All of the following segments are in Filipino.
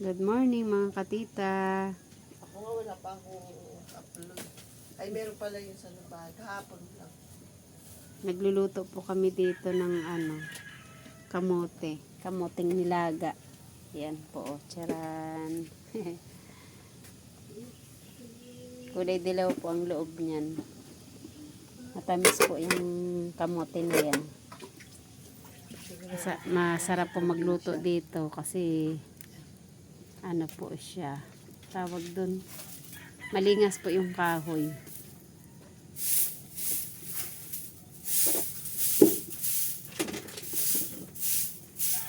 Good morning mga katita. Ako nga wala pa akong upload. Ay, meron pala yun sa labas. Kahapon lang. Nagluluto po kami dito ng ano, kamote. Kamoteng nilaga. Yan po, charan. Kulay dilaw po ang loob niyan. Matamis po yung kamote na yan. Masa- masarap po magluto dito kasi ano po siya? Tawag dun. Malingas po yung kahoy.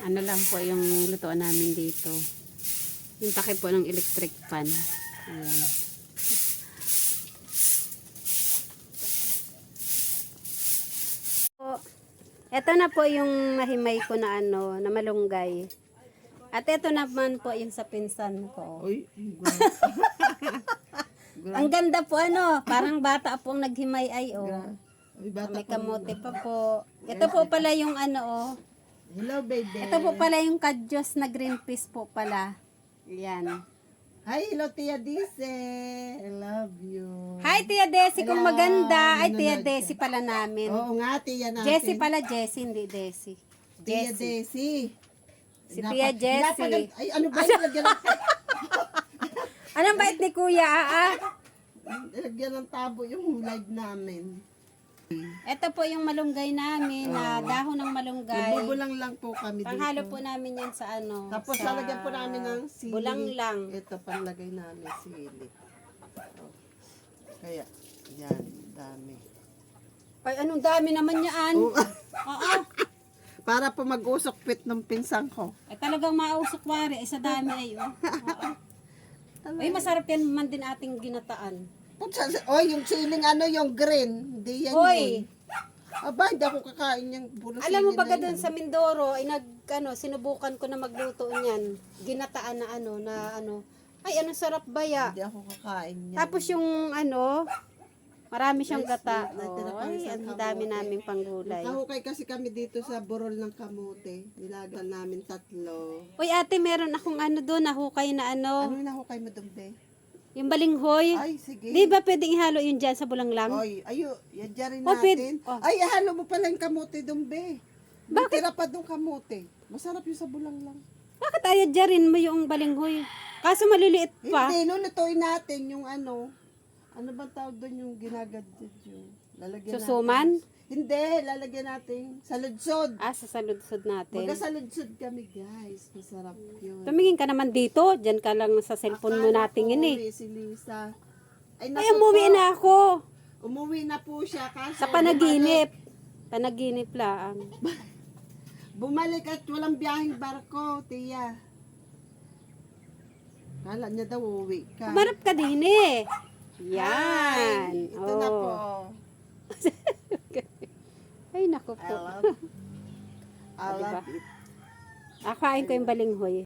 Ano lang po yung lutuan namin dito? Yung takip po ng electric fan. Ayan. Po ito na po yung nahimay ko na ano na malunggay at ito naman po yung sa pinsan ko Uy, ang ganda po ano parang bata po ang naghimay ay oh Uy, bata may kamote pa po ito po pala yung ano oh Hello, baby. Ito po pala yung kadyos na green peas po pala. Yan. Hi, hello, Tia Dice. I love you. Hi, Tia Desi, kung Hello, maganda. Ay, Tia nanonood Desi pala namin. Oo nga, Tia natin. Jessie pala, Jessie, hindi Desi. Tia. Desi. Si Tia Jessie. Ay, ano ba? Lagyan ng, Anong bait ni Kuya? Ah, ah. lagyan ng tabo yung live namin. Ito po yung malunggay namin, na dahon ng malunggay. Bubulang lang po kami dito. Panghalo po namin yan sa ano. Tapos sa lalagyan po namin ng sili. Bulang lang. Ito panlagay namin sili. Oh. Kaya, yan, dami. Ay, anong dami naman yan. Oh, Oo. Para po mag-usok pit ng pinsang ko. Ay, talagang mausok wari. Ay, sa dami ay, oh. Oo. Ay, masarap yan man din ating ginataan. Putsa, oh, yung siling ano, yung green. Hindi yan Hoy! yun. Aba, hindi ako kakain yung puro Alam mo baga doon sa Mindoro, ay nag, ano, sinubukan ko na magluto niyan. Ginataan na ano, na ano. Ay, anong sarap baya. Hindi ako kakain yan. Tapos yung ano, marami siyang gata. Oh, ay, ang dami naming panggulay. Kahukay kasi kami dito sa burol ng kamote. Nilagan namin tatlo. Uy, ate, meron akong ano doon, nahukay na ano, Ano yung nahukay mo doon, be? yung balinghoy. Ay, sige. Di ba pwedeng ihalo yun dyan sa bulanglang? Oy, ayo, yan dyan rin Oh, natin. oh. Ay, halo mo pala yung kamote doon, be. Bakit? Tira pa doon kamote. Masarap yung sa bulang lang. Bakit ayaw dyan mo yung balinghoy? Kaso maliliit pa. Hindi, lulutuin natin yung ano. Ano ba tawag doon yung ginagadid yung lalagyan Susuman? natin. Hindi, lalagyan natin sa ludsod. Ah, sa saludsod natin. Magka sa ludsod kami, guys. Masarap yun. Tumingin ka naman dito. Diyan ka lang sa cellphone mo Akala natingin ko, eh. uwi Si Lisa. Ay, Ay, naku umuwi po. na ako. Umuwi na po siya. Kaso Sa panaginip. Panaginip lang. Bumalik, bumalik at walang biyaheng barko, tiya. Kala niya daw uwi ka. Marap ka din eh. Yan. Ay, ito na po. Oh. Ay, naku I po. love, I Ah, diba? love it. Akain ko yung balinghoy.